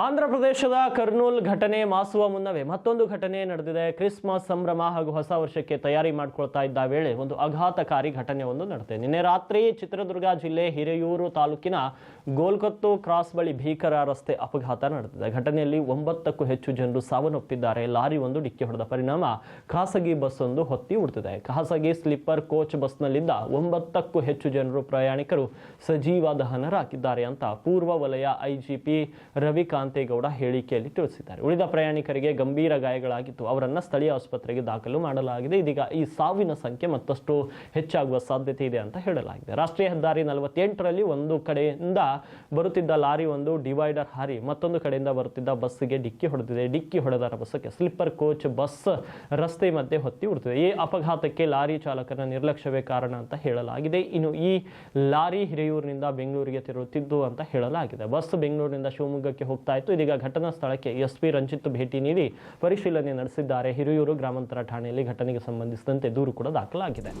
ಆಂಧ್ರ ಪ್ರದೇಶದ ಕರ್ನೂಲ್ ಘಟನೆ ಮಾಸುವ ಮುನ್ನವೇ ಮತ್ತೊಂದು ಘಟನೆ ನಡೆದಿದೆ. ಕ್ರಿಸ್ಮಸ್ ಸಂಭ್ರಮ ಹಾಗೂ ಹೊಸ ವರ್ಷಕ್ಕೆ ತಯಾರಿ ಮಾಡಿಕೊಳ್ತಾ ಇದ್ದ ವೇಳೆ ಒಂದು ಆಘಾತಕಾರಿ ಘಟನೆ ಒಂದು ನಡೆದಿದೆ. ನಿನ್ನೆ ರಾತ್ರಿ ಚಿತ್ರದುರ್ಗ ಜಿಲ್ಲೆ ಹಿರಿಯೂರು ತಾಲೂಕಿನ ಗೋಲ್ಕತ್ತು ಕ್ರಾಸ್ ಬಳಿ ಭೀಕರ ರಸ್ತೆ ಅಪಘಾತ ನಡೆದಿದೆ. ಘಟನೆಯಲ್ಲಿ ಒಂಬತ್ತಕ್ಕೂ ಹೆಚ್ಚು ಜನರು ಸಾವನ್ನಪ್ಪಿದ್ದಾರೆ. ಲಾರಿ ಒಂದು ಡಿಕ್ಕಿ ಹೊಡೆದ ಪರಿಣಾಮ ಖಾಸಗಿ ಬಸ್ ಒಂದು ಹೊತ್ತಿ ಉಡ್ತಿದೆ. ಖಾಸಗಿ ಸ್ಲಿಪ್ಪರ್ ಕೋಚ್ ಬಸ್ನಲ್ಲಿದ್ದ ಒಂಬತ್ತಕ್ಕೂ ಹೆಚ್ಚು ಜನರು ಪ್ರಯಾಣಿಕರು ಸಜೀವ ದಹನರಾಗಿದ್ದಾರೆ ಅಂತ ಪೂರ್ವ ವಲಯ ಐಜಿಪಿ ರವಿಕಾಂತೇಗೌಡ ಹೇಳಿಕೆಯಲ್ಲಿ ತಿಳಿಸಿದ್ದಾರೆ. ಉಳಿದ ಪ್ರಯಾಣಿಕರಿಗೆ ಗಂಭೀರ ಗಾಯಗಳಾಗಿತ್ತು ಅವರನ್ನು ಸ್ಥಳೀಯ ಆಸ್ಪತ್ರೆಗೆ ದಾಖಲು ಮಾಡಲಾಗಿದೆ. ಇದೀಗ ಈ ಸಾವಿನ ಸಂಖ್ಯೆ ಮತ್ತಷ್ಟು ಹೆಚ್ಚಾಗುವ ಸಾಧ್ಯತೆ ಇದೆ ಅಂತ ಹೇಳಲಾಗಿದೆ. ರಾಷ್ಟ್ರೀಯ ಹೆದ್ದಾರಿ ನಲವತ್ತೆಂಟರಲ್ಲಿ ಒಂದು ಕಡೆಯಿಂದ ಬರುತ್ತಿದ್ದ ಲಾರಿ ಒಂದು ಡಿವೈಡರ್ ಹಾರಿ ಮತ್ತೊಂದು ಕಡೆಯಿಂದ ಬರುತ್ತಿದ್ದ ಬಸ್ಗೆ ಡಿಕ್ಕಿ ಹೊಡೆದಿದೆ. ಡಿಕ್ಕಿ ಹೊಡೆದ ಬಸ್ಗೆ ಸ್ಲಿಪ್ಪರ್ ಕೋಚ್, ಬಸ್ ರಸ್ತೆ ಮಧ್ಯೆ ಹೊತ್ತಿ ಉಳಿದಿದೆ ಈ ಅಪಘಾತಕ್ಕೆ ಲಾರಿ ಚಾಲಕನ ನಿರ್ಲಕ್ಷ್ಯವೇ ಕಾರಣ ಅಂತ ಹೇಳಲಾಗಿದೆ. ಇನ್ನು ಈ ಲಾರಿ ಹಿರಿಯೂರಿನಿಂದ ಬೆಂಗಳೂರಿಗೆ ತೆರಳುತ್ತಿದ್ದು ಅಂತ ಹೇಳಲಾಗಿದೆ. ಬಸ್ ಬೆಂಗಳೂರಿನಿಂದ ಶಿವಮೊಗ್ಗಕ್ಕೆ ಹೋಗ್ತಾ ಇತ್ತು ಇದೀಗ ಘಟನಾ ಸ್ಥಳಕ್ಕೆ ಎಸ್ ಪಿ ರಂಜಿತ್ ಭೇಟಿ ನೀಡಿ ಪರಿಶೀಲನೆ ನಡೆಸಿದ್ದಾರೆ. ಹಿರಿಯೂರು ಗ್ರಾಮಾಂತರ ಠಾಣೆಯಲ್ಲಿ ಘಟನೆಗೆ ಸಂಬಂಧಿಸಿದಂತೆ ದೂರು ಕೂಡ ದಾಖಲಾಗಿದೆ.